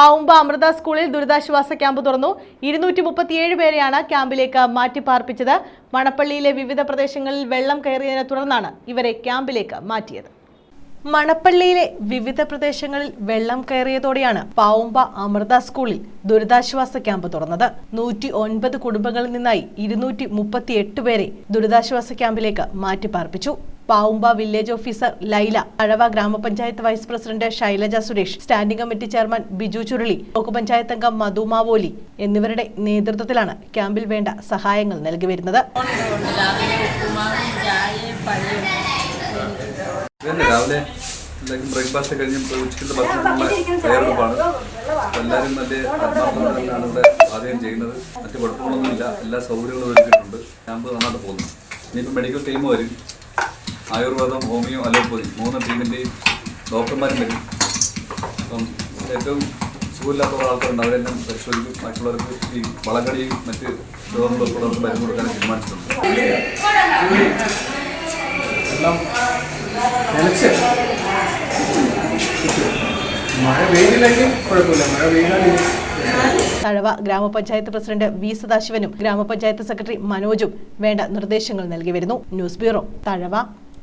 പാവുമ്പ അമൃത സ്കൂളിൽ ദുരിതാശ്വാസ ക്യാമ്പ് തുറന്നു. ഇരുന്നൂറ്റി മുപ്പത്തിയേഴ് പേരെയാണ് ക്യാമ്പിലേക്ക് മാറ്റിപ്പാർപ്പിച്ചത്. മണപ്പള്ളിയിലെ വിവിധ പ്രദേശങ്ങളിൽ വെള്ളം കയറിയതിനെ തുടർന്നാണ് ഇവരെ ക്യാമ്പിലേക്ക് മാറ്റിയത്. മണപ്പള്ളിയിലെ വിവിധ പ്രദേശങ്ങളിൽ വെള്ളം കയറിയതോടെയാണ് പാവുമ്പ അമൃത സ്കൂളിൽ ദുരിതാശ്വാസ ക്യാമ്പ് തുറന്നത്. നൂറ്റി ഒൻപത് കുടുംബങ്ങളിൽ നിന്നായി ഇരുന്നൂറ്റി മുപ്പത്തിയെട്ട് പേരെ ദുരിതാശ്വാസ ക്യാമ്പിലേക്ക് മാറ്റിപ്പാർപ്പിച്ചു. പാവുമ്പ വില്ലേജ് ഓഫീസർ ലൈല അഴവ ഗ്രാമപഞ്ചായത്ത് vice president Shailaja Suresh standing committee chairman Biju Churuli block panchayat അംഗം മധു മാവോലി എന്നിവരുടെ നേതൃത്വത്തിലാണ് ക്യാമ്പിൽ വേണ്ട സഹായങ്ങൾ നൽകി വരുന്നത്. രാവിലെ ബ്രേക്ക്ഫാസ്റ്റ് കഴിഞ്ഞ് ഉച്ചക്കത്തെ ഭക്ഷണത്തിനുള്ള തയ്യാറെടുപ്പാണ്. എല്ലാവരും നല്ല ആത്മാർത്ഥതയാണ് ഇവിടെ ആദ്യം ചെയ്യുന്നത്. മറ്റ് കുഴപ്പങ്ങളൊന്നുമില്ല. എല്ലാ സൗകര്യങ്ങളും ഒരുക്കിയിട്ടുണ്ട്. ക്യാമ്പ് നന്നായിട്ട് പോകുന്നു. ഇനിയിപ്പോൾ മെഡിക്കൽ ടീം വരും. ആയുർവേദം ഹോമിയോ അലോപ്പതി മൂന്ന് ടീമിന്റെയും ഡോക്ടർമാരും വരും. അപ്പം ഏറ്റവും സുഖമില്ലാത്ത ആൾക്കാരുണ്ട് അവരെല്ലാം പരിശോധിക്കും. മറ്റുള്ളവർക്ക് ഈ വളകടിയും മറ്റ് രോഗങ്ങൾക്കുള്ളവർക്ക് മരുന്ന് കൊടുക്കാനും തീരുമാനിച്ചിട്ടുണ്ട്. എല്ലാം നനച്ച് മഴ പെയ്തില്ലെങ്കിൽ കുഴപ്പമില്ല. മഴ പെയ്താൽ ഇനി തഴവ ഗ്രാമപഞ്ചായത്ത് പ്രസിഡന്റ് വി സദാശിവനും ഗ്രാമപഞ്ചായത്ത് സെക്രട്ടറി മനോജും വേണ്ട നിർദ്ദേശങ്ങൾ നൽകി വരുന്നു. News bureau Thazhava.